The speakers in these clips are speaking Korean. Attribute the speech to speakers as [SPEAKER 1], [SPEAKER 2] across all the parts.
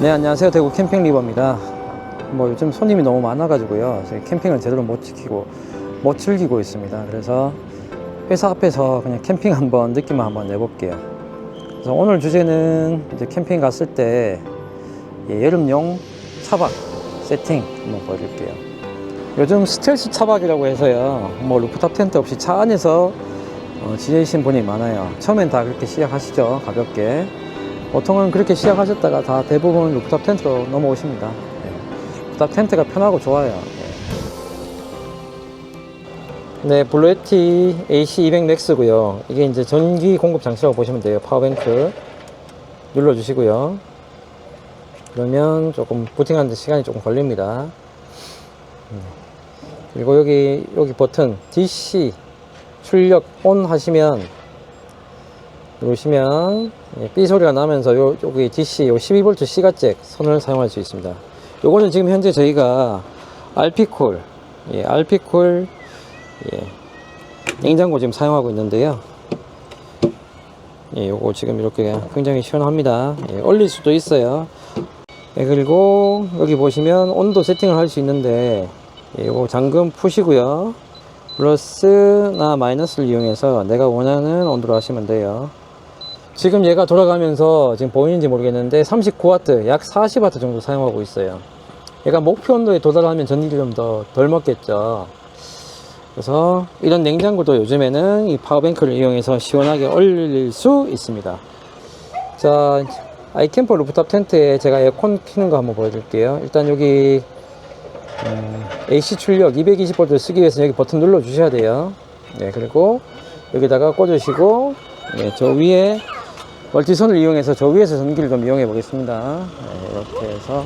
[SPEAKER 1] 네 안녕하세요. 대구 캠핑 리버입니다. 뭐 요즘 손님이 너무 많아 가지고요. 저희 캠핑을 제대로 못 지키고 못 즐기고 있습니다. 그래서 회사 앞에서 그냥 캠핑 한번 느낌을 한번 내볼게요. 그래서 오늘 주제는 이제 캠핑 갔을 때 예, 여름용 차박 세팅 한번 보여드릴게요. 요즘 스텔스 차박이라고 해서요. 뭐 루프탑 텐트 없이 차 안에서 어, 지내신 분이 많아요. 처음엔 다 그렇게 시작하시죠? 가볍게 보통은 그렇게 시작하셨다가 다 대부분 루프탑 텐트로 넘어오십니다. 네. 루프탑 텐트가 편하고 좋아요. 네, 네 블루에티 AC200 맥스고요. 이게 이제 전기 공급 장치라고 보시면 돼요. 파워뱅크 눌러주시고요. 그러면 조금 부팅하는데 시간이 조금 걸립니다. 네. 그리고 여기 여기 버튼 DC 출력 온 하시면 누르시면 예, 삐 소리가 나면서 요, 여기 DC 요 12V C가잭 선을 사용할 수 있습니다. 요거는 지금 현재 저희가 알피콜, 예, 알피콜, 예, 냉장고 지금 사용하고 있는데요. 예, 요거 지금 이렇게 굉장히 시원합니다. 예, 얼릴 수도 있어요. 예, 그리고 여기 보시면 온도 세팅을 할 수 있는데, 예, 요거 잠금 푸시고요. 플러스나 마이너스를 이용해서 내가 원하는 온도로 하시면 돼요. 지금 얘가 돌아가면서 지금 보이는지 모르겠는데 39W, 약 40W 정도 사용하고 있어요. 얘가 목표 온도에 도달하면 전기를 좀 더 덜 먹겠죠. 그래서 이런 냉장고도 요즘에는 이 파워뱅크를 이용해서 시원하게 얼릴 수 있습니다. 자, 아이캠퍼 루프탑 텐트에 제가 에어컨 키는 거 한번 보여드릴게요. 일단 여기 음, AC 출력 220V 쓰기 위해서 여기 버튼 눌러 주셔야 돼요. 네, 그리고 여기다가 꽂으시고 네, 저 위에 멀티선을 이용해서 저 위에서 전기를 좀 이용해 보겠습니다. 네, 이렇게 해서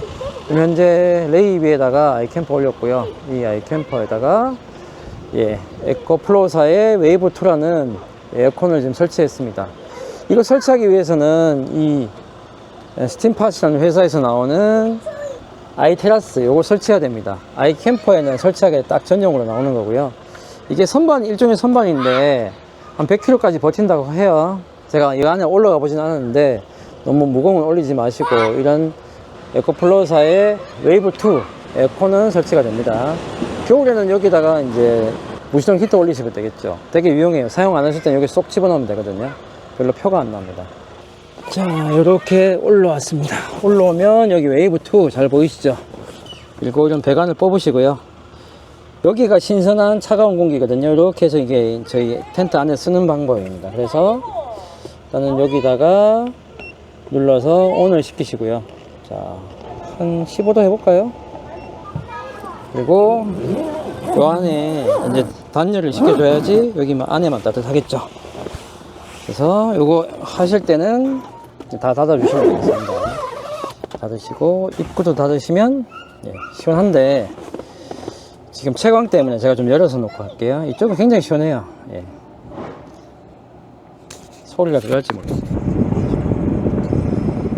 [SPEAKER 1] 현재 레이 위에다가 아이캠퍼 올렸고요. 이 아이캠퍼에다가 예, 에코플로사의 웨이브2라는 에어컨을 지금 설치했습니다. 이거 설치하기 위해서는 이 스팀팟이라는 회사에서 나오는 아이테라스 요걸 설치해야 됩니다. 아이캠퍼에는 설치하기에 딱 전용으로 나오는 거고요. 이게 선반 일종의 선반인데 한 100km까지 버틴다고 해요. 제가 이 안에 올라가 보진 않았는데 너무 무거운 걸 올리지 마시고 이런 에코플로사의 웨이브2 에어컨은 설치가 됩니다. 겨울에는 여기다가 이제 무시동 히터 올리시면 되겠죠. 되게 유용해요. 사용 안 하실 때는 여기 쏙 집어넣으면 되거든요. 별로 표가 안 납니다. 자, 이렇게 올라왔습니다. 올라오면 여기 웨이브2 잘 보이시죠? 그리고 이런 배관을 뽑으시고요. 여기가 신선한 차가운 공기거든요. 이렇게 해서 이게 저희 텐트 안에 쓰는 방법입니다. 그래서 일단은 여기다가 눌러서 온을 시키시고요. 자, 한 15도 해볼까요? 그리고 요 안에 이제 단열을 시켜줘야지 여기만 안에만 따뜻하겠죠. 그래서 요거 하실 때는 다 닫아주시면 되겠습니다. 닫으시고 입구도 닫으시면 예, 시원한데 지금 채광 때문에 제가 좀 열어서 놓고 할게요. 이쪽은 굉장히 시원해요. 예. 소리가 들어갈지 모르겠어요.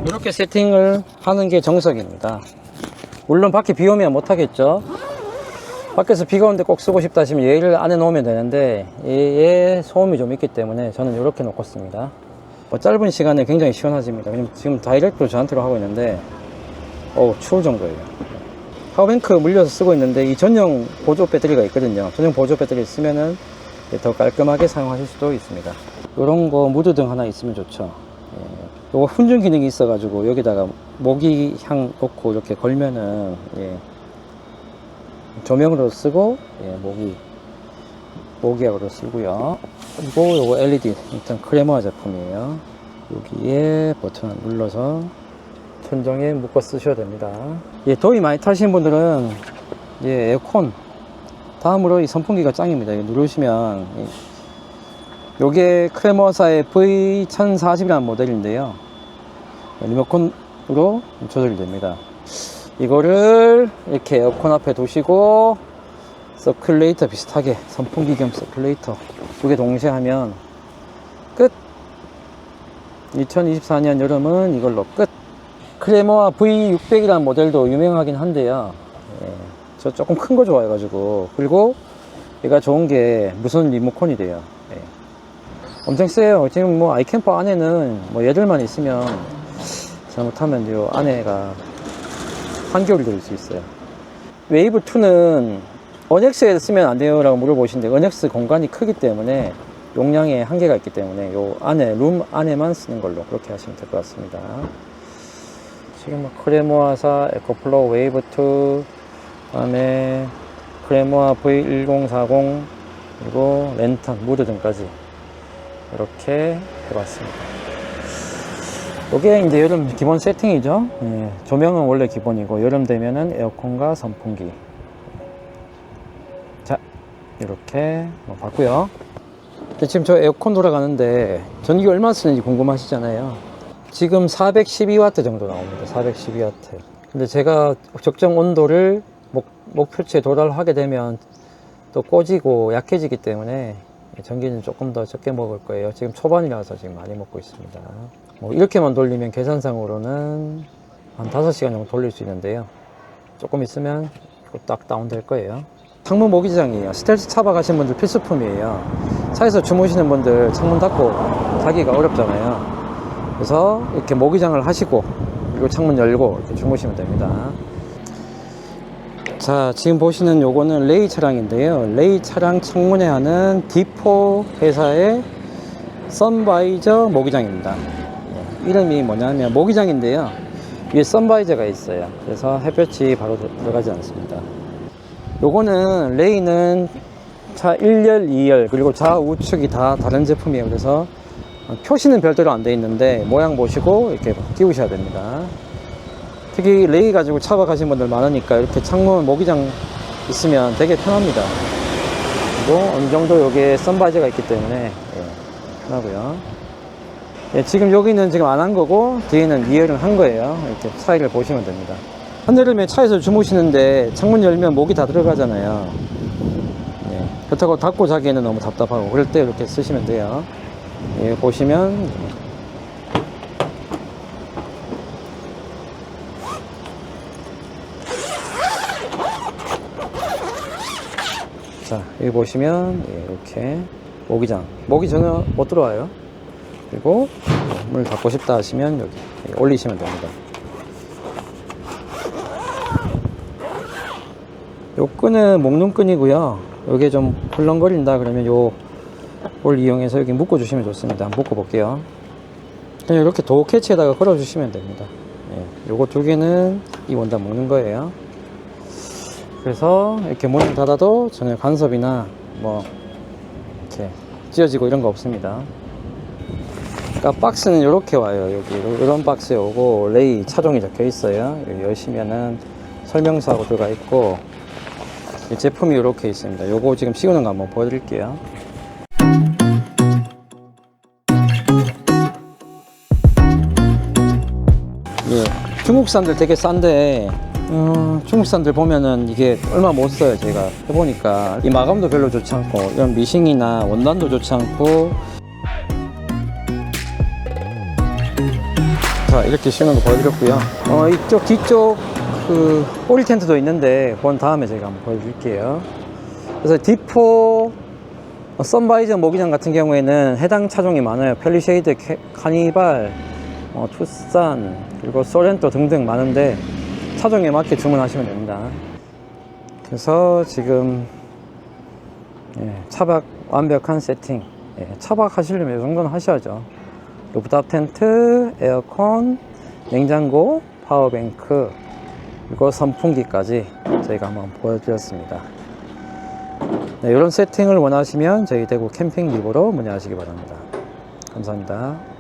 [SPEAKER 1] 이렇게 세팅을 하는 게 정석입니다. 물론 밖에 비 오면 못하겠죠. 밖에서 비가 오는데 꼭 쓰고 싶다 하시면 얘를 안에 놓으면 되는데 얘 소음이 좀 있기 때문에 저는 이렇게 놓고 씁니다. 뭐 짧은 시간에 굉장히 시원해집니다. 왜냐면 지금 다이렉트로 저한테로 하고 있는데 어우 추울 정도예요. 파워뱅크 물려서 쓰고 있는데 이 전용 보조 배터리가 있거든요. 전용 보조 배터리 쓰면은 더 깔끔하게 사용하실 수도 있습니다. 이런 거 무드등 하나 있으면 좋죠. 예. 요거 훈증 기능이 있어 가지고 여기다가 모기향 넣고 이렇게 걸면은 예. 조명으로 쓰고 예, 모기 모기약으로 쓰고요. 그리고 요거 LED 일단 크레모아 제품이에요. 여기에 버튼을 눌러서 천정에 묶어 쓰셔야 됩니다. 예, 더위 많이 타시는 분들은 예, 에어컨 다음으로 이 선풍기가 짱입니다. 누르시면 이- 요게 크레모사의 V1040이라는 모델인데요. 리모컨으로 조절이 됩니다. 이거를 이렇게 에어컨 앞에 두시고 서큘레이터 비슷하게 선풍기 겸 서큘레이터 두 개 동시에 하면 끝 2024년 여름은 이걸로 끝 크레모아 V600이라는 모델도 유명하긴 한데요 예, 저 조금 큰 거 좋아해가지고 그리고 얘가 좋은 게 무선 리모컨이 돼요 예. 엄청 세요 지금 뭐 아이캠퍼 안에는 뭐 얘들만 있으면 잘못하면 요 안에가 한겨울이 될수 있어요. 웨이브 2는 언엑스에 쓰면 안 돼요라고 물어보시는데 언엑스 공간이 크기 때문에 용량에 한계가 있기 때문에 요 안에 룸 안에만 쓰는 걸로 그렇게 하시면 될 것 같습니다. 지금 뭐 크레모아사 에코플로 웨이브 2 그다음에 크레모아 V1040 그리고 랜턴 무드 등까지 이렇게 해봤습니다. 이게 이제 여름 기본 세팅이죠. 예, 조명은 원래 기본이고 여름 되면은 에어컨과 선풍기. 자, 이렇게 뭐 봤고요. 지금 저 에어컨 돌아가는데 전기 얼마 쓰는지 궁금하시잖아요. 지금 412W 정도 나옵니다. 412W. 근데 제가 적정 온도를 목, 목표치에 도달하게 되면 또 꺼지고 약해지기 때문에 전기는 조금 더 적게 먹을 거예요. 지금 초반이라서 지금 많이 먹고 있습니다. 뭐 이렇게만 돌리면 계산상으로는 한 5시간 정도 돌릴 수 있는데요. 조금 있으면 딱 다운될 거예요. 창문 모기장이에요. 스텔스 차박하신 분들 필수품이에요. 차에서 주무시는 분들 창문 닫고 자기가 어렵잖아요. 그래서 이렇게 모기장을 하시고 그리고 창문 열고 이렇게 주무시면 됩니다. 자, 지금 보시는 요거는 레이 차량인데요. 레이 차량 창문에 하는 디포 회사의 선바이저 모기장입니다. 예, 이름이 뭐냐면 모기장인데요. 위에 선바이저가 있어요. 그래서 햇볕이 바로 들- 들어가지 않습니다. 요거는 레이는 차 1열, 2열 그리고 좌우측이 다 다른 제품이에요. 그래서 표시는 별도로 안 돼 있는데 모양 보시고 이렇게 끼우셔야 됩니다. 특히 레이 가지고 차박하신 분들 많으니까 이렇게 창문 모기장 있으면 되게 편합니다. 그리고 어느 정도 여기에 선바이저가 있기 때문에 예, 편하고요. 예, 지금 여기는 지금 안 한 거고 뒤에는 이해를 한 거예요. 이렇게 차이를 보시면 됩니다. 한여름에 차에서 주무시는데 창문 열면 모기 다 들어가잖아요. 예, 그렇다고 닫고 자기에는 너무 답답하고 그럴 때 이렇게 쓰시면 돼요. 예, 보시면 자 여기 보시면 예, 이렇게 모기장. 모기 전혀 못 들어와요. 그리고 물 닫고 싶다 하시면 여기 예, 올리시면 됩니다. 요 끈은 목눈 끈이고요. 요게 좀 헐렁거린다 그러면 요걸 이용해서 여기 묶어 주시면 좋습니다. 한번 묶어 볼게요. 그냥 이렇게 도 캐치에다가 걸어 주시면 됩니다. 예, 요거 두 개는 이 원단 묶는 거예요 그래서 이렇게 문을 닫아도 전혀 간섭이나 뭐 이렇게 찢어지고 이런 거 없습니다. 그러니까 박스는 이렇게 와요. 여기 이런 박스에 오고 레이 차종이 적혀 있어요. 여기 여시면은 설명서하고 들어가 있고 이 제품이 이렇게 있습니다. 요거 지금 씌우는 거 한번 보여드릴게요. 예, 중국산들 되게 싼데 어, 중국산들 보면은 이게 얼마 못 써요 제가 해보니까. 이 마감도 별로 좋지 않고 이런 미싱이나 원단도 좋지 않고. 자 이렇게 씌우는 거 보여드렸고요. 어, 이쪽 뒤쪽 그 꼬리 텐트도 있는데 본 다음에 제가 한번 보여드릴게요. 그래서 디포 어, 선바이저 모기장 같은 경우에는 해당 차종이 많아요. 펠리쉐이드, 캐- 카니발, 어, 투싼 그리고 소렌토 등등 많은데 차종에 맞게 주문하시면 됩니다. 그래서 지금 예, 차박 완벽한 세팅. 예, 차박 하시려면 이 정도는 하셔야죠. 루프탑 텐트, 에어컨, 냉장고, 파워뱅크, 그리고 선풍기까지 저희가 한번 보여드렸습니다. 네, 이런 세팅을 원하시면 저희 대구 캠핑 리브로 문의하시기 바랍니다. 감사합니다.